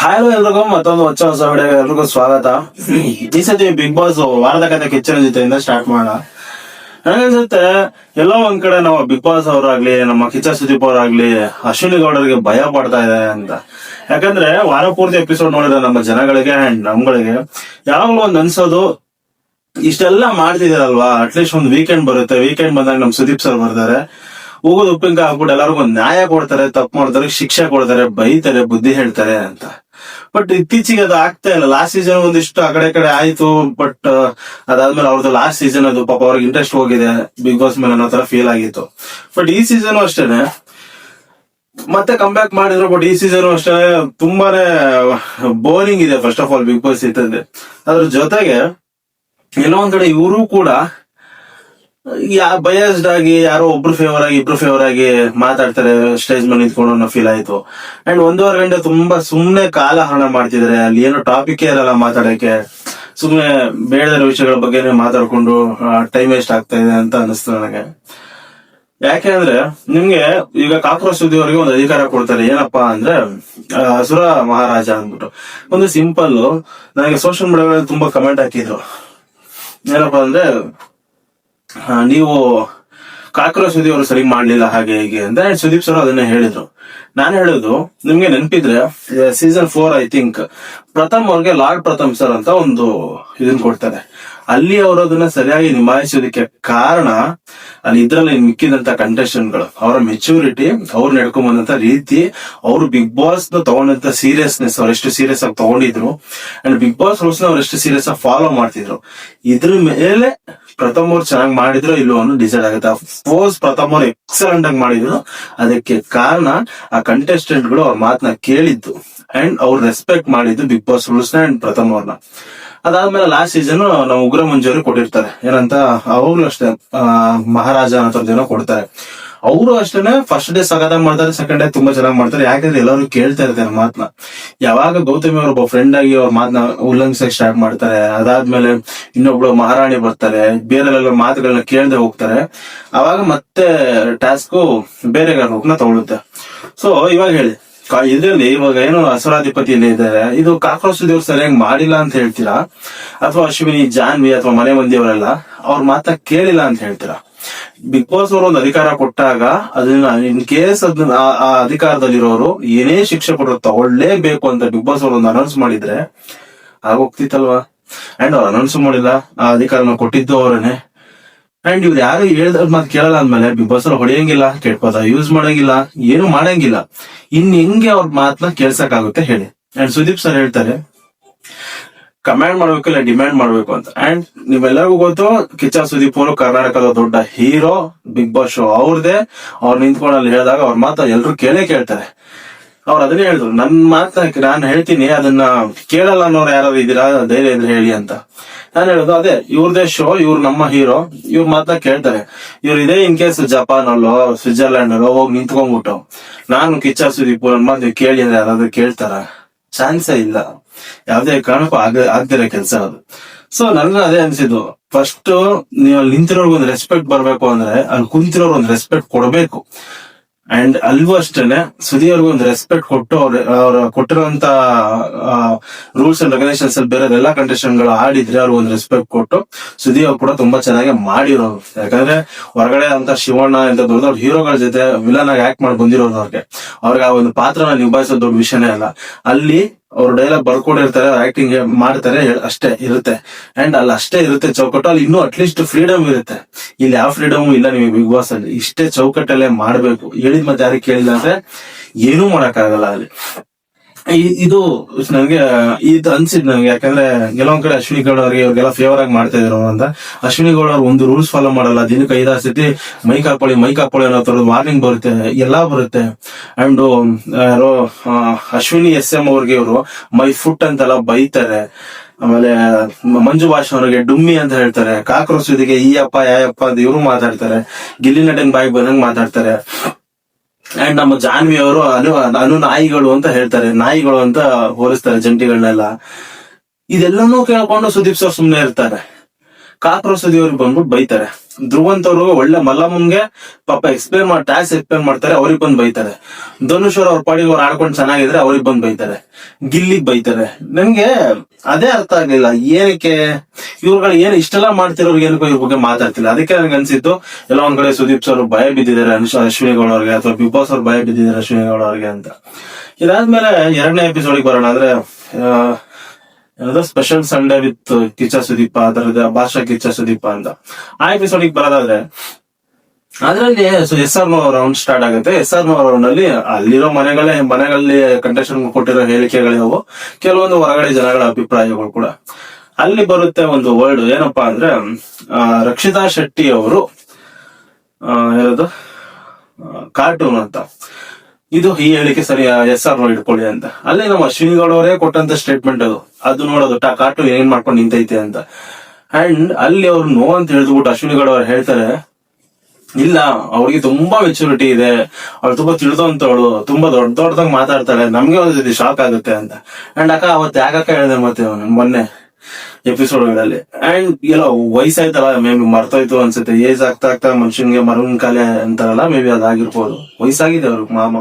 Hi ಎಲ್ರಿಗೂ, ಮತ್ತೊಂದು ಹೊಸ ಹೊಸ ವಿಡಿಯೋ ಎಲ್ರಿಗೂ ಸ್ವಾಗತ. ಈ ಸತಿ ಬಿಗ್ ಬಾಸ್ ವಾರದ ಕತೆ ಕಿಚ್ಚನ ಜೊತೆಯಿಂದ ಸ್ಟಾರ್ಟ್ ಮಾಡೋಣ. ನನಗನ್ಸುತ್ತೆ, ಎಲ್ಲೋ ಒಂದ್ ಕಡೆ ನಾವು ಬಿಗ್ ಬಾಸ್ ಅವರಾಗ್ಲಿ, ನಮ್ಮ ಕಿಚ್ಚ ಸುದೀಪ್ ಅವರಾಗ್ಲಿ, ಅಶ್ವಿನಿ ಗೌಡರಿಗೆ ಭಯ ಪಡ್ತಾ ಇದೆ ಅಂತ. ಯಾಕಂದ್ರೆ ವಾರ ಪೂರ್ತಿ ಎಪಿಸೋಡ್ ನೋಡಿದ್ರೆ ನಮ್ಮ ಜನಗಳಿಗೆ ಅಂಡ್ ನಮ್ಗಳಿಗೆ ಯಾವಾಗ್ಲೂ ಒಂದ್ ಅನ್ಸೋದು, ಇಷ್ಟೆಲ್ಲ ಮಾಡ್ತಿದಾರಲ್ವಾ ಅಟ್ಲೀಸ್ಟ್ ಒಂದ್ ವೀಕೆಂಡ್ ಬರುತ್ತೆ. ವೀಕೆಂಡ್ ಬಂದಾಗ ನಮ್ ಸುದೀಪ್ ಸರ್ ಬರ್ತಾರೆ. ಹೋಗೋದು ಉಪ್ಪಿನಕಾಯಿ ಹಾಕ್ಬಿಟ್ಟು ಎಲ್ಲರಿಗೂ ನ್ಯಾಯ ಕೊಡ್ತಾರೆ, ತಪ್ಪು ಮಾಡ್ತಾರೆ, ಶಿಕ್ಷೆ ಕೊಡ್ತಾರೆ, ಬೈತಾರೆ, ಬುದ್ಧಿ ಹೇಳ್ತಾರೆ ಅಂತ. ಬಟ್ ಇತ್ತೀಚೆಗೆ ಅದು ಆಗ್ತಾ ಇಲ್ಲ. ಲಾಸ್ಟ್ ಸೀಸನ್ ಒಂದಿಷ್ಟು ಆ ಕಡೆ ಕಡೆ ಆಯ್ತು ಬಟ್ ಅದಾದ್ಮೇಲೆ ಅವ್ರದ್ದು ಲಾಸ್ಟ್ ಸೀಸನ್ ಅದು ಪಾಪ ಅವ್ರಿಗೆ ಇಂಟ್ರೆಸ್ಟ್ ಹೋಗಿದೆ ಬಿಗ್ ಬಾಸ್ ಮೇಲೆ ಅನ್ನೋ ತರ ಫೀಲ್ ಆಗಿತ್ತು. ಬಟ್ ಈ ಸೀಸನ್ ಅಷ್ಟೇನೆ. ಮತ್ತೆ ಕಮ್ ಬ್ಯಾಕ್ ಮಾಡಿದ್ರು ಬಟ್ ಈ ಸೀಸನ್ ಅಷ್ಟೇ ತುಂಬಾನೇ ಬೋರಿಂಗ್ ಇದೆ first of all Bigg Boss ಇತ್ತಂದ್ರೆ ಅದ್ರ ಜೊತೆಗೆ, ಎಲ್ಲೋ ಕಡೆ ಇವರು ಕೂಡ ಬಯಸ್ಡ್ ಆಗಿ ಯಾರೋ ಒಬ್ರು ಫೇವರ್ ಆಗಿ ಇಬ್ರು ಫೇವರ್ ಆಗಿ ಮಾತಾಡ್ತಾರೆ ಸ್ಟೇಜ್ ಮೇಲೆ ನಿಂತ್ಕೊಂಡು ಅನ್ನೋ ಫೀಲ್ ಆಯ್ತು. ಅಂಡ್ ಒಂದೂವರೆ ಗಂಟೆ ತುಂಬಾ ಸುಮ್ನೆ ಕಾಲಹರಣ ಮಾಡ್ತಿದಾರೆ ಅಲ್ಲಿ ಏನೋ ಟಾಪಿಕ್ ಇರಲ್ಲ ಮಾತಾಡಕ್ಕೆ. ಸುಮ್ನೆ ಬೇಡದ ವಿಷಯಗಳ ಬಗ್ಗೆನೇ ಮಾತಾಡ್ಕೊಂಡು ಟೈಮ್ ವೇಸ್ಟ್ ಆಗ್ತಾ ಇದೆ ಅಂತ ಅನಿಸ್ತು ನನಗೆ. ಯಾಕೆ ಅಂದ್ರೆ, ನಿಮ್ಗೆ ಈಗ ಕಾಕ್ರೋಚ್ ಸುದ್ದಿಯವರಿಗೆ ಒಂದು ಅಧಿಕಾರ ಕೊಡ್ತಾರೆ. ಏನಪ್ಪಾ ಅಂದ್ರೆ ಹಸುರ ಮಹಾರಾಜ ಅಂದ್ಬಿಟ್ಟು. ಒಂದು ಸಿಂಪಲ್ ನನಗೆ ಸೋಷಿಯಲ್ ಮೀಡಿಯಾಗಳಲ್ಲಿ ತುಂಬಾ ಕಮೆಂಟ್ ಹಾಕಿದ್ರು. ಏನಪ್ಪಾ ಅಂದ್ರೆ ನೀವು ಕಾಕ್ರೋಚ್ ಸುದೀಪ್ ಅವರು ಸರಿ ಮಾಡ್ಲಿಲ್ಲ ಹಾಗೆ ಹೀಗೆ And ಸುದೀಪ್ ಸರ್ ಅದನ್ನ ಹೇಳಿದ್ರು. ನಾನು ಹೇಳೋದು, ನಿಮ್ಗೆ ನೆನಪಿದ್ರೆ season four I think Pratham ಅವ್ರಿಗೆ ಲಾರ್ಡ್ ಪ್ರಥಮ್ ಸರ್ ಅಂತ ಒಂದು ಇದನ್ ಕೊಡ್ತಾರೆ. ಅಲ್ಲಿ ಅವರು ಅದನ್ನ ಸರಿಯಾಗಿ ನಿಭಾಯಿಸೋದಕ್ಕೆ ಕಾರಣ, ಅಲ್ಲಿ ಇದ್ರಲ್ಲಿ ಮಿಕ್ಕಿದಂತ ಕಂಟೆಸ್ಟೆಂಟ್ಗಳು ಅವರ ಮೆಚೂರಿಟಿ ಅವ್ರು ನಡ್ಕೊಂಡ್ ರೀತಿ, ಅವರು ಬಿಗ್ ಬಾಸ್ನ ತಗೊಂಡಂತ ಸೀರಿಯಸ್ನೆಸ್ ಅವ್ರು ಎಷ್ಟು ಸೀರಿಯಸ್ ಆಗಿ ತಗೊಂಡಿದ್ರು ಅಂಡ್ ಬಿಗ್ ಬಾಸ್ ರೂಲ್ಸ್ನ ಅವ್ರು ಎಷ್ಟು ಸೀರಿಯಸ್ ಆಗಿ ಫಾಲೋ ಮಾಡ್ತಿದ್ರು. ಇದ್ರ ಮೇಲೆ ಪ್ರಥಮ್ ಅವ್ರು ಚೆನ್ನಾಗಿ ಮಾಡಿದ್ರು ಇಲ್ಲೋ ಅನ್ನೋ ಡಿಸೈಡ್ ಆಗುತ್ತೆ. ಪ್ರಥಮ್ ಅವ್ರು ಎಕ್ಸಲೆಂಟ್ ಆಗಿ ಮಾಡಿದ್ರು. ಅದಕ್ಕೆ ಕಾರಣ ಆ ಕಂಟೆಸ್ಟೆಂಟ್ಗಳು ಅವ್ರ ಮಾತನ್ನ ಕೇಳಿದ್ದು ಅಂಡ್ ಅವ್ರು ರೆಸ್ಪೆಕ್ಟ್ ಮಾಡಿದ್ದು Bigg Boss rules and Pratham ಅವ್ರನ್ನ ಅದಾದ್ಮೇಲೆ ಲಾಸ್ಟ್ ಸೀಸನ್ ನಾವು ಉಗ್ರ ಮಂಜೂರಿ ಕೊಟ್ಟಿರ್ತಾರೆ. ಏನಂತ? ಅವಾಗ್ಲೂ ಅಷ್ಟೇ. ಮಹಾರಾಜ ಅನ್ನೋ ಕೊಡ್ತಾರೆ. ಅವರು ಅಷ್ಟೇನೆ ಫಸ್ಟ್ ಡೇ ಸಗದ ಮಾಡ್ತಾರೆ ಸೆಕೆಂಡ್ ಡೇ ತುಂಬಾ ಚೆನ್ನಾಗಿ ಮಾಡ್ತಾರೆ. ಯಾಕಂದ್ರೆ ಎಲ್ಲರೂ ಕೇಳ್ತಾ ಇರ್ತಾರೆ ಮಾತನ್ನ ಯಾವಾಗ ಗೌತಮಿ ಅವ್ರ ಒಬ್ಬ ಫ್ರೆಂಡ್ ಆಗಿ ಅವ್ರ ಮಾತನ್ನ ಉಲ್ಲಂಘಿಸಕ್ ಸ್ಟಾರ್ಟ್ ಮಾಡ್ತಾರೆ, ಅದಾದ್ಮೇಲೆ ಇನ್ನೊಬ್ಳು ಮಹಾರಾಣಿ ಬರ್ತಾರೆ ಬೇರೆ ಮಾತುಗಳನ್ನ ಕೇಳದೆ ಹೋಗ್ತಾರೆ. ಅವಾಗ ಮತ್ತೆ ಟಾಸ್ಕ್ ಬೇರೆ ರೂಪನ ತಗೊಳುತ್ತೆ ಸೊ ಇವಾಗ ಹೇಳಿ. ಇದ್ರಲ್ಲಿ ಇವಾಗ ಏನು ಅಸುರಾಧಿಪತಿಯಲ್ಲಿ ಇದ್ದಾರೆ. ಇದು ಕಾಕ್ರೋಚ್ ದೇವ್ರು ಸರಿಯಾಗಿ ಮಾಡಿಲ್ಲ ಅಂತ ಹೇಳ್ತೀರಾ? ಅಥವಾ ಅಶ್ವಿನಿ, ಜಾನ್ವಿ ಅಥವಾ ಮನೆ ಮಂದಿಯವರೆಲ್ಲ ಅವ್ರ ಮಾತ ಕೇಳಿಲ್ಲ ಅಂತ ಹೇಳ್ತೀರಾ? ಬಿಗ್ ಬಾಸ್ ಅವರು ಒಂದು ಅಧಿಕಾರ ಕೊಟ್ಟಾಗ ಅದನ್ನ, ಇನ್ ಕೇಸ್ ಅದನ್ನ ಆ- ಅಧಿಕಾರದಲ್ಲಿರೋರು ಏನೇ ಶಿಕ್ಷೆ ಕೊಟ್ಟರು ತಗೊಳ್ಳೇಬೇಕು ಅಂತ ಬಿಗ್ ಬಾಸ್ ಅವರು ಒಂದು ಅನೌನ್ಸ್ ಮಾಡಿದ್ರೆ ಆಗೋಗ್ತಿತ್ತಲ್ವಾ? ಅಂಡ್ ಅವ್ರು ಅನೌನ್ಸ್ ಮಾಡಿಲ್ಲ, ಆ ಅಧಿಕಾರನ ಕೊಟ್ಟಿದ್ದು ಅವರನ್ನೇ ಅಂಡ್ ಇವ್ರು ಯಾರು ಹೇಳ್ದ ಮಾತು ಕೇಳಲ್ಲ ಅಂದ್ಮೇಲೆ ಬಿಗ್ ಬಾಸ್ ಅಲ್ಲಿ ಹೊಡೆಯಂಗಿಲ್ಲ ಕೆಟ್ಪದ ಯೂಸ್ ಮಾಡಂಗಿಲ್ಲ, ಏನು ಮಾಡಂಗಿಲ್ಲ. ಇನ್ ಹೆಂಗೆ ಅವ್ರ ಮಾತನ್ನ ಕೇಳ್ಸಕ್ಕಾಗುತ್ತೆ ಹೇಳಿ. ಅಂಡ್ ಸುದೀಪ್ ಸರ್ ಹೇಳ್ತಾರೆ ಕಮ್ಯಾಂಡ್ ಮಾಡ್ಬೇಕು ಇಲ್ಲ ಡಿಮ್ಯಾಂಡ್ ಮಾಡ್ಬೇಕು ಅಂತ. ಅಂಡ್ ನಿಮ್ಮೆಲ್ಲರಿಗೂ ಗೊತ್ತು, ಕಿಚ್ಚ ಸುದೀಪ್ ಅವರು ಕರ್ನಾಟಕದ ದೊಡ್ಡ ಹೀರೋ, ಬಿಗ್ ಬಾಸ್ ಶೋ ಅವ್ರದೇ. ಅವ್ರು ನಿಂತ್ಕೊಂಡು ಅಲ್ಲಿ ಹೇಳಿದಾಗ ಅವ್ರ ಮಾತ ಎಲ್ರು ಕೇಳೇ ಕೇಳ್ತಾರೆ. ಅವ್ರು ಅದನ್ನೇ ಹೇಳಿದ್ರು, ನನ್ ಮಾತನ್ನ ನಾನು ಹೇಳ್ತೀನಿ, ಅದನ್ನ ಕೇಳಲ್ಲ ಅನ್ನೋರು ಯಾರು ಇದ್ದೀರಾ? ಧೈರ್ಯ ಇದ್ರೆ ಹೇಳಿ ಅಂತ. ನಾನು ಹೇಳೋದು ಅದೇ, ಇವ್ರದೇ ಶೋ ಇವ್ರು ನಮ್ಮ ಹೀರೋ ಇವ್ರ ಮಾತನ್ನ ಕೇಳ್ತಾರೆ. ಇವ್ರು ಇದೇ ಇನ್ ಕೇಸ್ ಜಪಾನ್ ಅಲ್ಲೋ ಸ್ವಿಟ್ಜರ್ಲ್ಯಾಂಡ್ ಅಲ್ಲೋ ಹೋಗಿ ನಿಂತ್ಕೊಂಡ್ಬಿಟ್ಟು, ನಾನು ಕಿಚ್ಚ ಸುದೀಪ್ ಮಾತು ಕೇಳಿ ಅಂದ್ರೆ ಯಾರಾದ್ರೂ ಕೇಳ್ತಾರ? ಚಾನ್ಸೇ ಇಲ್ಲ. ಯಾವ್ದೇ ಕಾರಣಕ್ಕೂ ಆಗ, ಆಗ್ದಿರೋ ಕೆಲಸ ಅದು. ಸೊ ನನ್ಗೆ ಅದೇ ಅನ್ಸಿದ್ದು ಫಸ್ಟ್ ನೀವು ಅಲ್ಲಿ ನಿಂತಿರೋರ್ಗೊಂದು ರೆಸ್ಪೆಕ್ಟ್ ಬರ್ಬೇಕು ಅಂದ್ರೆ, ಅಲ್ಲಿ ಕುಂತಿರೋರ್ ರೆಸ್ಪೆಕ್ಟ್ ಕೊಡ್ಬೇಕು. ಅಂಡ್ ಅಲ್ಲೂ ಅಷ್ಟೇನೆ ಸುದಿ ಅವ್ರಿಗೂ ಒಂದು ರೆಸ್ಪೆಕ್ಟ್ ಕೊಟ್ಟು ಅವ್ರ ಅವ್ರ ಕೊಟ್ಟಿರುವಂತ ರೂಲ್ಸ್ ಅಂಡ್ ರೆಗ್ಯುಲೇಷನ್ಸ್ ಅಲ್ಲಿ ಬೇರೆ ಎಲ್ಲಾ ಕಂಡೀಷನ್ಗಳು ಆಡಿದ್ರೆ ಅವ್ರಿಗೆ ಒಂದು ರೆಸ್ಪೆಕ್ಟ್ ಕೊಟ್ಟು ಸುದಿ ಅವ್ರು ಕೂಡ ತುಂಬಾ ಚೆನ್ನಾಗಿ ಮಾಡಿರೋರು ಯಾಕಂದ್ರೆ ಹೊರಗಡೆ ಅಂತ ಶಿವಣ್ಣ ಅಂತ ದೊಡ್ಡ ಹೀರೋಗಳ ಜೊತೆ ವಿಲನ್ ಆಗಿ ಆಕ್ಟ್ ಮಾಡಿ ಬಂದಿರೋರು ಅವ್ರಿಗೆ. ಅವ್ರಿಗೆ ಆ ಒಂದು ಪಾತ್ರನ ನಿಭಾಯಿಸೋದು ದೊಡ್ಡ ವಿಷಯನೇ ಅಲ್ಲ. ಅಲ್ಲಿ ಅವ್ರು ಡೈಲಾಗ್ ಬರ್ಕೊಂಡಿರ್ತಾರೆ ಆಕ್ಟಿಂಗ್ ಮಾಡ್ತಾರೆ ಅಷ್ಟೇ ಇರುತ್ತೆ. ಅಂಡ್ ಅಲ್ಲಿ ಅಷ್ಟೇ ಇರುತ್ತೆ ಚೌಕಟ್ಟು, ಅಲ್ಲಿ ಇನ್ನೂ ಅಟ್ಲೀಸ್ಟ್ ಫ್ರೀಡಮ್ ಇರುತ್ತೆ. ಇಲ್ಲಿ ಯಾವ ಫ್ರೀಡಮ್ ಇಲ್ಲ ನೀವು ಬಿಗ್ ಬಾಸ್ ಅಲ್ಲಿ. ಇಷ್ಟೇ ಚೌಕಟ್ಟಲ್ಲೇ ಮಾಡ್ಬೇಕು. ಹೇಳಿದ್ ಮತ್ತೆ ಯಾರಿಗೆ ಕೇಳಿಲ್ಲ ಅಂದ್ರೆ ಏನೂ ಮಾಡಕ್ಕಾಗಲ್ಲ ಅಲ್ಲಿ. ಇದು ನನಗೆ ಇದು ಅನ್ಸಿದ್ ನನಗೆ ಯಾಕಂದ್ರೆ ಕೆಲವೊಂದ್ ಕಡೆ ಅಶ್ವಿನಿ ಗೌಡ ಅವ್ರಿಗೆ ಇವ್ರಿಗೆಲ್ಲ ಫೇವರ್ ಆಗಿ ಮಾಡ್ತಾ ಇದ್ರು ಅಂತ. ಅಶ್ವಿನಿ ಗೌಡ ಅವ್ರು ಒಂದು ರೂಲ್ಸ್ ಫಾಲೋ ಮಾಡಲ್ಲ, ದಿನಕ್ಕೆ ಐದಾರು ಸತಿ ಮೈಕ್ ಹಾಕೊಳ್ಳಿ ಮೈಕ್ ಹಾಕೊಳ್ಳಿ ಅನ್ನೋ ತರದ್ ವಾರ್ನಿಂಗ್ ಬರುತ್ತೆ, ಎಲ್ಲಾ ಬರುತ್ತೆ. ಅಂಡ್ ಯಾರೋ ಅಶ್ವಿನಿ ಎಸ್ ಎಂ ಅವ್ರಿಗೆ ಇವರು ಮೈ ಫುಟ್ ಅಂತೆಲ್ಲ ಬೈತಾರೆ. ಆಮೇಲೆ ಮಂಜು ಭಾಷ್ ಅವರಿಗೆ, ಡುಮ್ಮಿ ಅಂತ ಹೇಳ್ತಾರೆ. ಕಾಕ್ರೋಚ್ ಇದಕ್ಕೆ ಈ ಅಪ್ಪ ಯಾಯಪ್ಪ ಅಂತ ಇವರು ಮಾತಾಡ್ತಾರೆ. ಗಿಲ್ಲಿ ನಟನ್ ಬಾಯಿಗೆ ಬಂದಂಗ್ ಮಾತಾಡ್ತಾರೆ. ಅಂಡ್ ನಮ್ಮ ಜಾನ್ವಿ ಅವರು ಅನು ಅನು ನಾಯಿಗಳು ಅಂತ ಹೇಳ್ತಾರೆ. ನಾಯಿಗಳು ಅಂತ ಹೋಲಿಸ್ತಾರೆ ಜಂಟಿಗಳನ್ನೆಲ್ಲ. ಇದೆಲ್ಲನೂ ಕೇಳ್ಕೊಂಡು ಸುದೀಪ್ ಸರ್ ಸುಮ್ನೆ ಇರ್ತಾರೆ. ಕಾಕ್ರೋಚ್ ದೇವ್ರಿಗೆ ಬಂದ್ಬಿಟ್ಟು ಬೈತಾರೆ. ಧ್ರುವಂತವ್ರು ಒಳ್ಳೆ ಮಲ್ಲಮ್ಮಂಗೆ ಪಾಪ ಎಕ್ಸ್ಪ್ಲೇನ್ ಮಾಡಿ ಟ್ಯಾಕ್ಸ್ ಎಕ್ಸ್ಪ್ಲೇನ್ ಮಾಡ್ತಾರೆ, ಅವ್ರಿಗೆ ಬಂದ್ ಬೈತಾರೆ. ಧನುಷ್ ಅವ್ರ ಪಾಡಿಗೆ ಅವ್ರು ಆಡ್ಕೊಂಡು ಚೆನ್ನಾಗಿದ್ರೆ ಅವ್ರಿಗೆ ಬಂದ್ ಬೈತಾರೆ. ಗಿಲ್ಲಿಗ್ ಬೈತಾರೆ. ನಂಗೆ ಅದೇ ಅರ್ಥ ಆಗ್ಲಿಲ್ಲ. ಏನಕ್ಕೆ? ಇವ್ರುಗಳು ಏನ್ ಇಷ್ಟೆಲ್ಲ ಮಾಡ್ತಿರೋರ್ಗೆ ಏನಕ್ಕೋ ಇವ್ರ ಬಗ್ಗೆ ಮಾತಾಡ್ತಿಲ್ಲ. ಅದಕ್ಕೆ ನನಗೆ ಅನ್ಸಿತ್ತು ಎಲ್ಲ ಒಂದ್ ಕಡೆ ಸುದೀಪ್ ಸರ್ ಭಯ ಬಿದ್ದಿದ್ದಾರೆ, ಅನುಷ್ ಅಶ್ವಿನಿಗೌಡ ಅವ್ರಿಗೆ ಅಥವಾ ಬಿಗ್ ಬಾಸ್ ಅವ್ರು ಭಯ ಬಿದ್ದಿದ್ದಾರೆ ಅಶ್ವಿನಿಗೌಡ ಅವ್ರಿಗೆ ಅಂತ. ಇದಾದ್ಮೇಲೆ ಎರಡನೇ ಎಪಿಸೋಡಿಗೆ ಬರೋಣ. ಅಂದ್ರೆ ಏನದು special Sunday with Kichcha Sudeepa ಅದರದ ಭಾಷಾ ಕಿಚ್ಚ ಸುದೀಪ ಅಂತ. ಆ ಎಪಿಸೋಡಿಗೆ ಬರೋದಾದ್ರೆ, ಅದ್ರಲ್ಲಿ yes or no round start ಆಗುತ್ತೆ. ಎಸ್ ಆರ್ ನೋ ರೌಂಡ್ ಅಲ್ಲಿ ಅಲ್ಲಿರೋ ಮನೆಗಳೇ, ಮನೆಗಳಲ್ಲಿ ಕಂಟೆಸ್ಟೆಂಟ್ ಕೊಟ್ಟಿರೋ ಹೇಳಿಕೆಗಳಿವು ಕೆಲವೊಂದು ಹೊರಗಡೆ ಜನಗಳ ಅಭಿಪ್ರಾಯಗಳು ಕೂಡ. ಅಲ್ಲಿ ಬರುತ್ತೆ ಒಂದು ವರ್ಡ್ ಏನಪ್ಪಾ ಅಂದ್ರೆ ರಕ್ಷಿತಾ ಶೆಟ್ಟಿ ಅವರು ಏನದು ಕಾರ್ಟೂನ್ ಅಂತ. ಇದು ಈ ಹೇಳಿಕೆ ಸರಿ ಎಸ್ ಆರ್ ಇಟ್ಕೊಳ್ಳಿ ಅಂತ. ಅಲ್ಲಿ ನಮ್ಮ ಅಶ್ವಿನಿ ಗೌಡ ಅವರೇ ಕೊಟ್ಟಂತ ಸ್ಟೇಟ್ಮೆಂಟ್ ಅದು. ಅದು ನೋಡೋದು, ಟಾ ಕಾರ್ಟೂನ್ ಏನ್ ಮಾಡ್ಕೊಂಡು ನಿಂತೈತೆ ಅಂತ. ಅಂಡ್ ಅಲ್ಲಿ ಅವ್ರು ನೋ ಅಂತ ಹೇಳಿದ್ಬಿಟ್ಟು ಅಶ್ವಿನಿ ಗೌಡ ಅವ್ರು ಹೇಳ್ತಾರೆ, ಇಲ್ಲ, ಅವ್ರಿಗೆ ತುಂಬಾ ಮೆಚುರಿಟಿ ಇದೆ. ಅವ್ರು ತುಂಬಾ ತಿಳಿದಂತವಳು, ತುಂಬಾ ದೊಡ್ಡ ದೊಡ್ಡದಾಗ ಮಾತಾಡ್ತಾರೆ. ನಮ್ಗೆ ಒಂದ್ಸತಿ ಶಾಕ್ ಆಗುತ್ತೆ ಅಂತ. ಅಂಡ್ ಅಕ್ಕ, ಅವತ್ತು ಯಾಕಕ್ಕ ಹೇಳಿದೆ ಮತ್ತೆ ಮೊನ್ನೆ ಎಪಿಸೋಡ್ಗಳಲ್ಲಿ ಅಂಡ್ ಎಲ್ಲ ವಯಸ್ಸಾಯ್ತಲ್ಲ ಮೇ ಬಿ ಮರ್ತೋಯ್ತು ಅನ್ಸುತ್ತೆ. ಏಜ್ ಆಗ್ತಾ ಆಗ್ತಾ ಮನುಷ್ಯನ್ಗೆ ಮರುನ್ ಕಾಲೆ ಅಂತಾರಲ್ಲ ಮೇ ಬಿ ಅದಾಗಿರ್ಬೋದು. ವಯಸ್ಸಾಗಿದೆ ಅವ್ರಿಗೆ ಮಾಮ.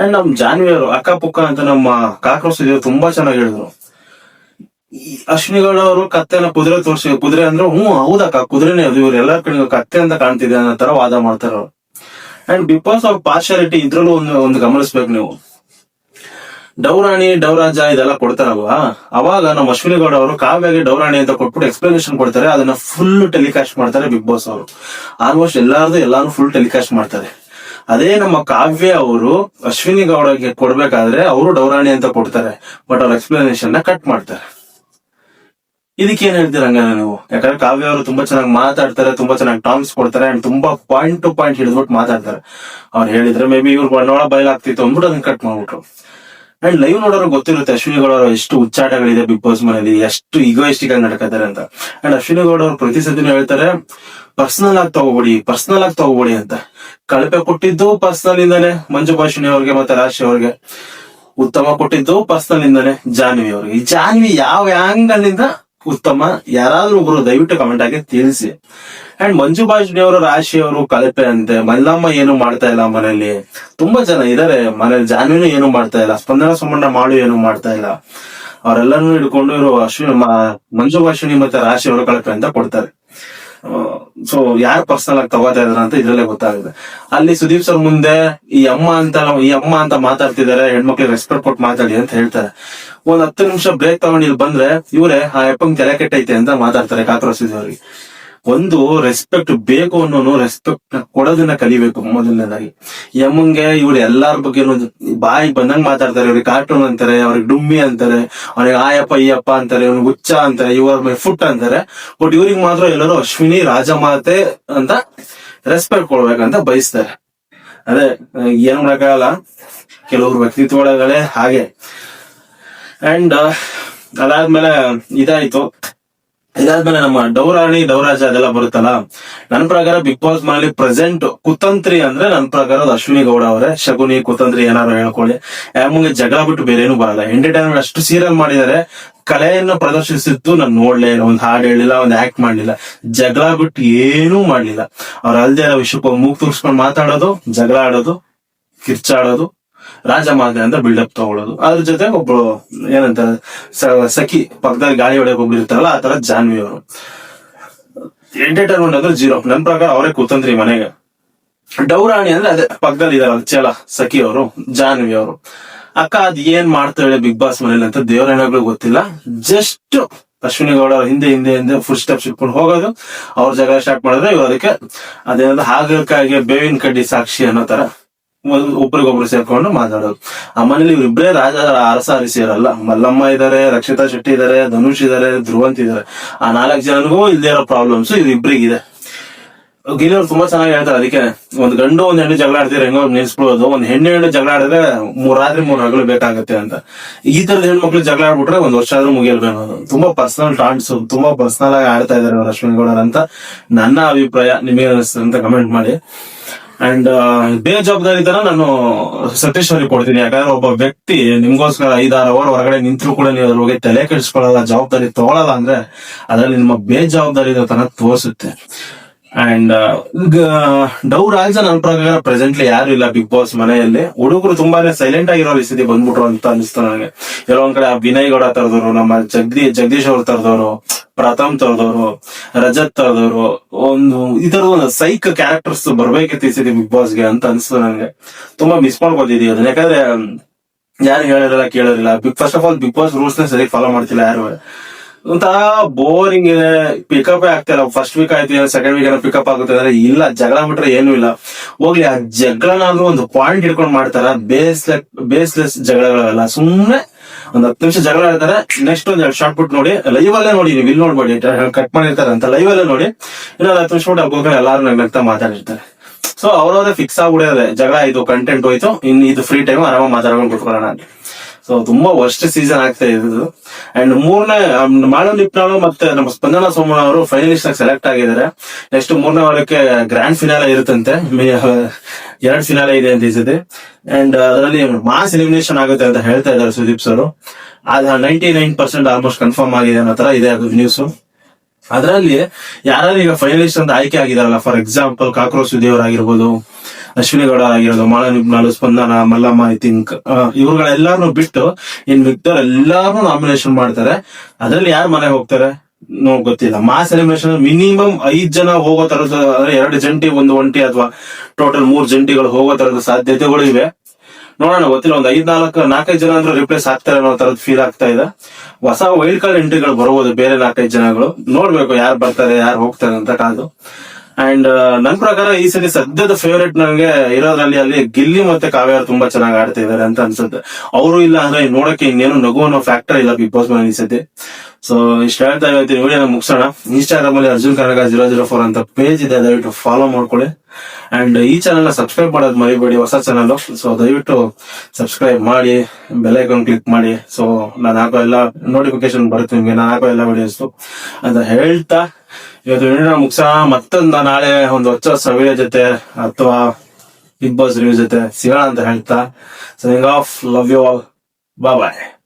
ಅಂಡ್ ನಮ್ ಜಾನ್ವಿ ಅವರು ಅಕ್ಕಪುಕ್ಕ ಅಂತ ನಮ್ಮ ಕಾಕ್ರೋಸ್ ಇದ್ರು ತುಂಬಾ ಚೆನ್ನಾಗಿ ಹೇಳಿದ್ರು. ಈ ಅಶ್ವಿನಿ ಅವರು ಕತ್ತೆನ ಕುದುರೆ ತೋರಿಸಿ, ಕುದುರೆ ಅಂದ್ರೆ, ಹ್ಞೂ ಹೌದಕ್ಕ ಕುದುರೆನೇ ಅದು, ಇವ್ರು ಎಲ್ಲರ ಕಡೆ ಕತ್ತೆ ಅಂತ ಕಾಣ್ತಿದೆ ಅನ್ನೋ ತರ ವಾದ ಮಾಡ್ತಾರ ಅವ್ರು. ಅಂಡ್ ಬಿಕಾಸ್ ಆಫ್ ಪಾರ್ಶಾಲಿಟಿ ಇದ್ರಲ್ಲೂ ಒಂದು ಒಂದು ಗಮನಿಸ್ಬೇಕು ನೀವು. ಡೌರಾಣಿ, ಡೌರಾಜ ಇದೆಲ್ಲ ಕೊಡ್ತಾರಲ್ವಾ ಅವಾಗ ನಮ್ಮ ಅಶ್ವಿನಿಗೌಡ ಅವರು ಕಾವ್ಯಗೆ ಡೌರಾಣಿ ಅಂತ ಕೊಟ್ಬಿಟ್ಟು ಎಕ್ಸ್ಪ್ಲನೇಷನ್ ಕೊಡ್ತಾರೆ, ಅದನ್ನ ಫುಲ್ ಟೆಲಿಕಾಸ್ಟ್ ಮಾಡ್ತಾರೆ ಬಿಗ್ ಬಾಸ್ ಅವರು. ಆಲ್ಮೋಸ್ಟ್ ಎಲ್ಲಾರ್ದು ಎಲ್ಲಾರು ಫುಲ್ ಟೆಲಿಕಾಸ್ಟ್ ಮಾಡ್ತಾರೆ. ಅದೇ ನಮ್ಮ ಕಾವ್ಯ ಅವರು ಅಶ್ವಿನಿ ಗೌಡಗೆ ಕೊಡ್ಬೇಕಾದ್ರೆ ಅವರು ಡೌರಾಣಿ ಅಂತ ಕೊಡ್ತಾರೆ. ಬಟ್ ಅವ್ರ ಎಕ್ಸ್ಪ್ಲನೇಷನ್ನ ಕಟ್ ಮಾಡ್ತಾರೆ. ಇದಕ್ಕೆ ಏನ್ ಹೇಳ್ತೀರ ನೀವು? ಯಾಕಂದ್ರೆ ಕಾವ್ಯ ಅವರು ತುಂಬಾ ಚೆನ್ನಾಗಿ ಮಾತಾಡ್ತಾರೆ, ತುಂಬಾ ಚೆನ್ನಾಗಿ ಟಾಮ್ಸ್ ಕೊಡ್ತಾರೆ ಅಂಡ್ ತುಂಬಾ ಪಾಯಿಂಟ್ ಟು ಪಾಯಿಂಟ್ ಹಿಡಿದ್ಬಿಟ್ಟು ಮಾತಾಡ್ತಾರೆ. ಅವ್ರು ಹೇಳಿದ್ರೆ ಮೇ ಬಿ ಇವ್ರು ಬಂಡವಾಳ ಬಯಲಾಗ್ತಿತ್ತು ಅಂದ್ಬಿಟ್ಟು ಅದನ್ನ ಕಟ್ ಮಾಡ್ಬಿಟ್ರು. ಅಂಡ್ ಲೈವ್ ನೋಡೋರು ಗೊತ್ತಿರುತ್ತೆ ಅಶ್ವಿನಿ ಗೌಡ ಅವರು ಎಷ್ಟು ಉಚ್ಚಾಟಗಳಿದೆ ಬಿಗ್ ಬಾಸ್ ಮನೆಯಲ್ಲಿ, ಎಷ್ಟು ಇಗೋಯಿಸ್ಟಿಕ್ ಆಗಿ ನಡ್ಕೋತಾರೆ ಅಂತ. ಅಂಡ್ ಅಶ್ವಿನಿ ಗೌಡ ಅವರು ಪ್ರತಿ ಸತಿನೂ ಹೇಳ್ತಾರೆ ಪರ್ಸನಲ್ ಆಗಿ ತಗೋಬೇಡಿ ಪರ್ಸನಲ್ ಆಗಿ ತಗೋಬೇಡಿ ಅಂತ. ಕಳಪೆ ಕೊಟ್ಟಿದ್ದು ಪರ್ಸನಲ್ ಇಂದಾನೆ ಮಂಜು ಭಾಷಿಣಿ ಅವ್ರಿಗೆ ಮತ್ತೆ ರಾಶಿ ಅವ್ರಿಗೆ. ಉತ್ತಮ ಕೊಟ್ಟಿದ್ದು ಪರ್ಸನಲ್ ಇಂದಾನೆ ಜಾನ್ವಿ ಅವ್ರಿಗೆ. ಈ ಜಾನ್ವಿ ಯಾವ ಆಂಗಲ್ ಇಂದ ಉತ್ತಮ? ಯಾರಾದ್ರೂ ಒಬ್ರು ದಯವಿಟ್ಟು ಕಮೆಂಟ್ ಆಗಿ ತಿಳಿಸಿ. ಅಂಡ್ ಮಂಜು ಭಾಷಣಿ ಅವರು, ರಾಶಿ ಅವರು, ಕಳಪೆ ಅಂತೆ, ಮಲ್ಲಮ್ಮ ಏನು ಮಾಡ್ತಾ ಇಲ್ಲ ಮನೇಲಿ ತುಂಬಾ ಜನ ಇದಾರೆ ಮನೇಲಿ ಜಾನ್ವಿನೂ ಏನು ಮಾಡ್ತಾ ಇಲ್ಲ. ಸ್ಪಂದನ ಸಂಬಂಧ ಮಾಡು ಏನು ಮಾಡ್ತಾ ಇಲ್ಲ. ಅವರೆಲ್ಲರನ್ನು ಹಿಡ್ಕೊಂಡು ಇವರು ಅಶ್ವಿನ ಮಂಜು ಭಾಷಣಿ ಮತ್ತೆ ರಾಶಿ ಅವರು ಕಳಪೆ ಅಂತ ಕೊಡ್ತಾರೆ. ಸೊ ಯಾರು ಪರ್ಸನಲ್ ಆಗಿ ತಗೋತಾ ಇದಾರೆ ಅಂತ ಇದ್ರಲ್ಲೇ ಗೊತ್ತಾಗುತ್ತೆ. ಅಲ್ಲಿ ಸುದೀಪ್ ಸರ್ ಮುಂದೆ ಈ ಅಮ್ಮ ಅಂತ ಈ ಅಮ್ಮ ಅಂತ ಮಾತಾಡ್ತಿದ್ದಾರೆ ಹೆಣ್ಮಕ್ಳಿಗೆ ರೆಸ್ಪೆಕ್ಟ್ ಕೊಟ್ಟು ಮಾತಾಡಿ ಅಂತ ಹೇಳ್ತಾರೆ. ಒಂದ್ ಹತ್ತು ನಿಮಿಷ ಬ್ರೇಕ್ ತಗೊಂಡು ಬಂದ್ರೆ, ಇವರೇ, ಆ ಅಪ್ಪಂಗ್ ತಲೆ ಕೆಟ್ಟೈತೆ ಅಂತ ಮಾತಾಡ್ತಾರೆ ಕಾಕ್ರೋಚ್ ಅವ್ರಿಗೆ ಒಂದು ರೆಸ್ಪೆಕ್ಟ್ ಬೇಕು ಅನ್ನೋನು ರೆಸ್ಪೆಕ್ಟ್ ಕೊಡೋದನ್ನ ಕಲಿಬೇಕು ಮೊದಲನೇದಾಗಿ. ಯಮಂಗೆ ಇವ್ರು ಎಲ್ಲಾರ ಬಗ್ಗೆ ಬಾಯಿ ಬಂದಂಗ್ ಮಾತಾಡ್ತಾರೆ. ಇವ್ರಿಗೆ ಕಾರ್ಟೂನ್ ಅಂತಾರೆ, ಅವ್ರಿಗೆ ಡುಮ್ಮಿ ಅಂತಾರೆ, ಅವ್ರಿಗೆ ಆಯಪ್ಪ ಅಯ್ಯಪ್ಪ ಅಂತಾರೆ, ಇವ್ರಿಗೆ ಹುಚ್ಚ ಅಂತಾರೆ, ಇವ್ರ ಫುಟ್ ಅಂತಾರೆ. ಬಟ್ ಇವ್ರಿಗೆ ಮಾತ್ರ ಎಲ್ಲರೂ ಅಶ್ವಿನಿ, ರಾಜಮಾತೆ ಅಂತ ರೆಸ್ಪೆಕ್ಟ್ ಕೊಡ್ಬೇಕಂತ ಬಯಸ್ತಾರೆ. ಅದೇ, ಏನ್ ಮಾಡಕ್ಕಾಗಲ್ಲ. ಕೆಲವ್ರ ವ್ಯಕ್ತಿತ್ವಗಳೇ ಹಾಗೆ. ಅಂಡ್ ಅದಾದ್ಮೇಲೆ ಇದಾಯ್ತು. ಇದಾದ್ಮೇಲೆ ನಮ್ಮ ಡೌರಾಣಿ, ಡೌರಾಜ ಅದೆಲ್ಲ ಬರುತ್ತಲ್ಲ? ನನ್ನ ಪ್ರಕಾರ ಬಿಗ್ ಬಾಸ್ ಮನೇಲಿ ಪ್ರೆಸೆಂಟ್ ಕುತಂತ್ರಿ ಅಂದ್ರೆ ನನ್ನ ಪ್ರಕಾರ ಅಶ್ವಿನಿ ಗೌಡ ಅವರೇ. ಶಗುನಿ, ಕುತಂತ್ರಿ ಏನಾರು ಹೇಳ್ಕೊಳ್ಳಿ. ಯಾಮಂಗೆ ಜಗಳ ಬಿಟ್ಟು ಬೇರೆ ಬರಲ್ಲ. ಎಂಟರ್ಟೈನ್ಮೆಂಟ್ ಅಷ್ಟು ಸೀರಿಯಲ್ ಮಾಡಿದ್ದಾರೆ. ಕಲೆಯನ್ನು ಪ್ರದರ್ಶಿಸಿದ್ದು ನಾನು ನೋಡ್ಲೇ ಇಲ್ಲ. ಒಂದ್ ಹಾಡು ಹೇಳಿಲ್ಲ, ಒಂದ್ ಆಕ್ಟ್ ಮಾಡ್ಲಿಲ್ಲ. ಜಗಳ ಬಿಟ್ಟು ಏನೂ ಮಾಡ್ಲಿಲ್ಲ. ಅವ್ರ ಅಲ್ದೇ ವಿಷಯಕ್ಕೆ ಮೂಗ್ ತೂರ್ಸ್ಕೊಂಡು ಮಾತಾಡೋದು, ಜಗಳ ಆಡೋದು, ಕಿರ್ಚಾಡೋದು ರಾಜಮಾತೆ ಅಂತ ಬಿಲ್ಡಪ್ ತಗೊಳ್ಳೋದು ಅದ್ರ ಜೊತೆ ಒಬ್ಳು ಏನಂತ ಸಖಿ ಪಕ್ಕದಲ್ಲಿ ಗಾಳಿ ಹೊಡೆಯಕ್ ಒಬ್ರು ಇರ್ತಾರಲ್ಲ, ಆ ತರ ಜಾನ್ವಿ ಅವರು. ಎಂಟರ್ಟೈನ್ಮೆಂಟ್ ಅಂದ್ರೆ ಜೀರೋ ನನ್ ಪ್ರಕಾರ ಅವರೇ ಕೂತಂದ್ರಿ ಮನೆಗೆ. ಡೌರಾಣಿ ಅಂದ್ರೆ ಅದೇ ಪಕ್ಕದಲ್ಲಿ ಇದಾರಲ್ಲ ಚಲ ಸಖಿ ಅವರು, ಜಾನ್ವಿ ಅವರು. ಅಕ್ಕ, ಅದ್ ಏನ್ ಮಾಡ್ತಾಳೆ ಬಿಗ್ ಬಾಸ್ ಮನೇಲಿ ಅಂತ ದೇವರೇಣಗಳು ಗೊತ್ತಿಲ್ಲ. ಜಸ್ಟ್ ಅಶ್ವಿನಿ ಗೌಡ ಹಿಂದೆ ಹಿಂದೆ ಹಿಂದೆ ಫುಲ್ ಸ್ಟೆಪ್ಸ್ ಇಟ್ಕೊಂಡು ಹೋಗೋದು. ಅವ್ರ ಜಗಳ ಸ್ಟಾರ್ಟ್ ಮಾಡಿದ್ರೆ ಇವ್ರು ಅದಕ್ಕೆ ಅದೇನಾದ್ರೂ ಹಾಗಲಕಾಯಿಗೆ ಬೇವಿನ ಕಡ್ಡಿ ಸಾಕ್ಷಿ ಅನ್ನೋ ತರ ಒಬ್ರಿಗೊಬ್ರು ಸೇರ್ಕೊಂಡು ಮಾತಾಡೋದು. ಆ ಮನೇಲಿ ಇವ್ರಿಬ್ರೇ ರಾಜ ಅರಸ ಅರಸಿಯರಲ್ಲ ಮಲ್ಲಮ್ಮ ಇದಾರೆ, ರಕ್ಷಿತಾ ಶೆಟ್ಟಿ ಇದಾರೆ, ಧನುಷ್ ಇದಾರೆ, ಧ್ರುವಂತ್ ಇದಾರೆ. ಆ ನಾಲ್ಕು ಜನರಿಗೂ ಇಲ್ಲದೇ ಇರೋ ಪ್ರಾಬ್ಲಮ್ಸ್ ಇವ್ರಿಬ್ರಿಗಿದೆ. ಗಿರಿಯವ್ರು ತುಂಬಾ ಚೆನ್ನಾಗಿ ಹೇಳ್ತಾರೆ ಅದಕ್ಕೆ. ಒಂದ್ ಗಂಡು, ಒಂದ್ ಹೆಣ್ಣು ಜಗಳ ಆಡ್ತಿದ್ರೆ ಹೆಂಗೋ ನಿಲ್ಸ್ಬಿಡೋದು ಒಂದ್ ಹೆಣ್ಣು ಹೆಣ್ಣು ಜಗಳ ಆಡಿದ್ರೆ ಮೂರ್ ರಾತ್ರಿ ಮೂರ್ ಹಗಲು ಬೇಕಾಗತ್ತೆ ಅಂತ. ಈ ತರದ ಹೆಣ್ಮಕ್ಳು ಜಗಳ ಆಡ್ಬಿಟ್ರೆ ಒಂದ್ ವರ್ಷ ಆದ್ರೂ ಮುಗಿಯಲ್ಬೇಕು ತುಂಬಾ ಪರ್ಸನಲ್ ಟಾಂಟ್ಸ್ ತುಂಬಾ ಪರ್ಸನಲ್ ಆಗಿ ಆಡ್ತಾ ಇದಾರೆ ಅಶ್ವಿನಿ ಗೌಡರ್ ಅಂತ ನನ್ನ ಅಭಿಪ್ರಾಯ. ನಿಮಗೆ ಅಂತ ಕಮೆಂಟ್ ಮಾಡಿ. ಅಂಡ್ ಬೇಜವಾಬ್ದಾರಿತನ ನಾನು ಸತೀಶ್ ಅವ್ರಿಗೆ ಕೊಡ್ತೀನಿ. ಯಾಕಂದ್ರೆ ಒಬ್ಬ ವ್ಯಕ್ತಿ ನಿಮ್ಗೋಸ್ಕರ ಐದಾರು ಅವರ್ ಹೊರಗಡೆ ನಿಂತರೂ ಕೂಡ ನೀವು ಅದ್ರ ಬಗ್ಗೆ ತಲೆ ಕೆಡಿಸ್ಕೊಳ್ಳಲ್ಲ, ಜವಾಬ್ದಾರಿ ತಗೊಳಲ್ಲ ಅಂದ್ರೆ ಅದ್ರಲ್ಲಿ ನಿಮ್ಮ ಬೇಜವಾಬ್ದಾರಿ ತನ ತೋರಿಸುತ್ತೆ. ಅಂಡ್ ಡೌ ರಾಜ ನನ್ನ ಪ್ರಕಾರ ಪ್ರೆಸೆಂಟ್ಲಿ ಯಾರು ಇಲ್ಲ ಬಿಗ್ ಬಾಸ್ ಮನೆಯಲ್ಲಿ. ಹುಡುಗರು ತುಂಬಾನೇ ಸೈಲೆಂಟ್ ಆಗಿರೋ ರೀತಿ ಬಂದ್ಬಿಟ್ರು ಅಂತ ಅನಿಸ್ತು ನನಗೆ. ಕೆಲವೊಂದ್ ಕಡೆ ವಿನಯ್ ಗೌಡ ತರದವರು, ನಮ್ಮ ಜಗದಿ, ಜಗದೀಶ್ ಅವ್ರು ತರದವರು ಪ್ರಥಮ್ ತರದವರು, ರಜತ್ ತರದವರು, ಒಂದು ಇದರ ಒಂದು ಸೈಕ್ ಕ್ಯಾರೆಕ್ಟರ್ಸ್ ಬರ್ಬೇಕಿತ್ತು ಈ ಸತಿ ಬಿಗ್ ಬಾಸ್ಗೆ ಅಂತ ಅನ್ಸ್ತು ನನಗೆ. ತುಂಬಾ ಮಿಸ್ ಮಾಡ್ಕೊತಿದೀವಿ ಅದನ್ನ. ಯಾಕಂದ್ರೆ ಯಾರು ಹೇಳಿರಲ್ಲ ಕೇಳೋದಿಲ್ಲ. Big first of all Bigg Boss ರೂಲ್ಸ್ನ ಸರಿ ಫಾಲೋ ಮಾಡ್ತಿಲ್ಲ ಯಾರು. ಒಂಥರ ಬೋರಿಂಗ್ ಇದೆ. ಪಿಕಪ್ ಆಗ್ತಾ ಇಲ್ಲ. ಫಸ್ಟ್ ವೀಕ್ ಆಯ್ತು ಸೆಕೆಂಡ್ ವೀಕ್ ಏನೋ ಪಿಕಪ್ ಆಗುತ್ತೆ ಅಂದ್ರೆ ಇಲ್ಲ, ಜಗಳ ಬಿಟ್ರೆ ಏನೂ ಇಲ್ಲ. ಹೋಗ್ಲಿ, ಆ ಜಗಳನಾದ್ರೂ ಒಂದು ಪಾಯಿಂಟ್ ಹಿಡ್ಕೊಂಡು ಮಾಡ್ತಾರ? ಬೇಸ್ಲೆಸ್ ಬೇಸ್ಲೆಸ್ ಜಗಳಗಳೆಲ್ಲ. ಸುಮ್ನೆ ಒಂದ್ ಹತ್ತು ನಿಮಿಷ ಜಗಳ ಆಡ್ತಾರೆ. ನೆಕ್ಸ್ಟ್ ಒಂದ್ ಎರಡು ಶಾರ್ಟ್ ಬಿಟ್ಟು ನೋಡಿ. ಲೈವ್ ಅಲ್ಲೇ ನೋಡಿ ನೀವು. ಇಲ್ಲಿ ನೋಡ್ಬೇಡಿ. ಕಟ್ ಮಾಡಿರ್ತಾರೆ ಅಂತ. ಲೈವ್ ಅಲ್ಲೇ ನೋಡಿ. ಇನ್ನೊಂದ್ ಹತ್ತು ನಿಮಿಷ ಬಿಟ್ಟು ಹೋಗ್ಕೊಂಡು ಎಲ್ಲಾರು ನಗ್ನಗ್ತಾ ಮಾತಾಡಿರ್ತಾರೆ. ಸೊ ಅವ್ರವ್ರೆ ಫಿಕ್ಸ್ ಆಗ್ಬಿಡೋದೇ. ಜಗಳ ಇದು ಕಂಟೆಂಟ್ ಹೋಯ್ತು. ಇನ್ ಇದು ಫ್ರೀ ಟೈಮ್ ಆರಾಮಾಗಿ ಮಾತಾಡ್ಕೊಂಡು ಕುತ್ಕೊಳ್ಳೋಣ ಸೊ ತುಂಬಾ ವರ್ಸ್ಟ್ ಸೀಸನ್ ಆಗ್ತಾ ಇರೋದು. ಅಂಡ್ ಮೂರನೇ ಮಾಡಲ್ ನಿಪ್ನಾಳು ಮತ್ತೆ ನಮ್ಮ ಸ್ಪಂದನ ಸೋಮಣ್ಣ ಅವರು ಫೈನಲಿಸ್ಟ್ ಆಗಿ ಸೆಲೆಕ್ಟ್ ಆಗಿದ್ದಾರೆ. ನೆಕ್ಸ್ಟ್ ಮೂರನೇ ವಾರಕ್ಕೆ ಗ್ರ್ಯಾಂಡ್ ಫಿನಾಲೆ ಇರುತ್ತಂತೆ. ಎರಡ್ ಫಿನಾಲೆ ಇದೆ ಅಂತ ಇಸಿದೆ ಅಂಡ್ ಅದರಲ್ಲಿ ಮಾಸ್ ಎಲಿಮಿನೇಷನ್ ಆಗುತ್ತೆ ಅಂತ ಹೇಳ್ತಾ ಇದ್ದಾರೆ ಸುದೀಪ್ ಸರ್. ಅದ ninety nine percent almost confirm ಆಗಿದೆ ಅನ್ನೋ ತರ ಇದೆ ಅದು ನ್ಯೂಸ್ ಅದರಲ್ಲಿ ಯಾರು ಈಗ ಫೈನಲಿಸ್ಟ್ ಅಂತ ಆಯ್ಕೆ ಆಗಿದಾರಲ್ಲ ಫಾರ್ ಎಕ್ಸಾಂಪಲ್ ಕಾಕ್ರೋಚ್ ಸುದಿಯವ್ರು ಆಗಿರ್ಬೋದು ಅಶ್ವಿನಿ ಗೌಡ ಆಗಿರೋದು ಮಾಳ ನಿಪ್ನಾಳು ಸ್ಪಂದನ, ಮಲ್ಲಮ್ಮ ಐ ಥಿಂಕ್ ಇವ್ರುಗಳೆಲ್ಲಾರು ಬಿಟ್ಟು ಇನ್ ಮಿಕ್ದವ್ರು ಎಲ್ಲಾರು ನಾಮಿನೇಷನ್ ಮಾಡ್ತಾರೆ. ಅದ್ರಲ್ಲಿ ಯಾರು ಮನೆಗೆ ಹೋಗ್ತಾರೆ? ನೋ ಗೊತ್ತಿಲ್ಲ. ಮಾಸ್ ಎಲಿಮಿನೇಷನ್ ಮಿನಿಮಮ್ ಐದ್ ಜನ ಹೋಗೋ ತರದ, ಅಂದ್ರೆ ಎರಡು ಜಂಟಿ, ಒಂದು ಒಂಟಿ ಅಥವಾ ಟೋಟಲ್ ಮೂರ್ ಜಂಟಿಗಳು ಹೋಗೋ ತರದ ಸಾಧ್ಯತೆಗಳು ಇವೆ. ನೋಡೋಣ, ಗೊತ್ತಿಲ್ಲ, ಒಂದ್ ಐದ್, ನಾಲ್ಕು, ನಾಲ್ಕೈದು ಜನ ಅಂದ್ರೆ ರಿಪ್ಲೇಸ್ ಆಗ್ತಾರೆ ಅನ್ನೋ ತರದ್ ಫೀಲ್ ಆಗ್ತಾ ಇದೆ. ಹೊಸ ವೈಲ್ಡ್ ಕಾರ್ಡ್ ಎಂಟ್ರಿಗಳು ಬರಬಹುದು, ಬೇರೆ ನಾಲ್ಕೈದು ಜನಗಳು. ನೋಡ್ಬೇಕು ಯಾರು ಬರ್ತಾರೆ, ಯಾರು ಹೋಗ್ತಾರೆ ಅಂತ ಕಾದು. ಅಂಡ್ ನನ್ ಪ್ರಕಾರ ಈ ಸರಿ ಸದ್ಯದ ಫೇವರೇಟ್ ನನಗೆ ಇರೋದ್ರಲ್ಲಿ ಅಲ್ಲಿ ಗಿಲ್ಲಿ ಮತ್ತೆ ಕಾವ್ಯ ತುಂಬಾ ಚೆನ್ನಾಗಿ ಆಡ್ತಾ ಇದಾರೆ ಅಂತ ಅನ್ಸುತ್ತೆ. ಅವರು ಇಲ್ಲ ಅಂದ್ರೆ ನೋಡಕ್ಕೆ ಇನ್ನೇನು ನಗು ಅನ್ನೋ ಫ್ಯಾಕ್ಟರ್ ಇಲ್ಲ ಬಿಗ್ ಬಾಸ್ ಮನೆ ಈ ಸತಿ. ಸೊ ಇಷ್ಟ ಹೇಳ್ತಾ ಇವತ್ತಿನ ವಿಡಿಯೋನ ಮುಗಿಸೋಣ. ಇನ್ಸ್ಟಾಗ್ರಾಮ್ ಅಲ್ಲಿ Arjun Kanaka zero zero four ಅಂತ ಪೇಜ್ ಇದೆ, ದಯವಿಟ್ಟು ಫಾಲೋ ಮಾಡ್ಕೊಳ್ಳಿ. ಅಂಡ್ ಈ ಚಾನಲ್ನ ಸಬ್ಸ್ಕ್ರೈಬ್ ಮಾಡೋದು ಮರಿಬೇಡಿ, ಹೊಸ ಚಾನಲ್ ಸೊ ದಯವಿಟ್ಟು ಸಬ್ಸ್ಕ್ರೈಬ್ ಮಾಡಿ ಬೆಲ್ ಐಕಾನ್ ಕ್ಲಿಕ್ ಮಾಡಿ. ಸೊ ನಾನು ಹಾಕೋ ಎಲ್ಲ ನೋಟಿಫಿಕೇಶನ್ ಬರುತ್ತೆ ನಿಮಗೆ, ನಾನು ಹಾಕೋ ಎಲ್ಲ ವಿಡಿಯೋಸ್ ಅಂತ ಹೇಳ್ತಾ ಇವತ್ತು ವಿಡಿಯೋನ ಮುಗಿಸ? ಮತ್ತೊಂದು ನಾಳೆ ಒಂದು ಹೊಚ್ಚ ಸವಿಯ ಜೊತೆ ಅಥವಾ ಬಿಗ್ ಬಾಸ್ ರಿವ್ಯೂ ಜೊತೆ ಸಿಗೋಣ ಅಂತ ಹೇಳ್ತಾ. So of love you all bye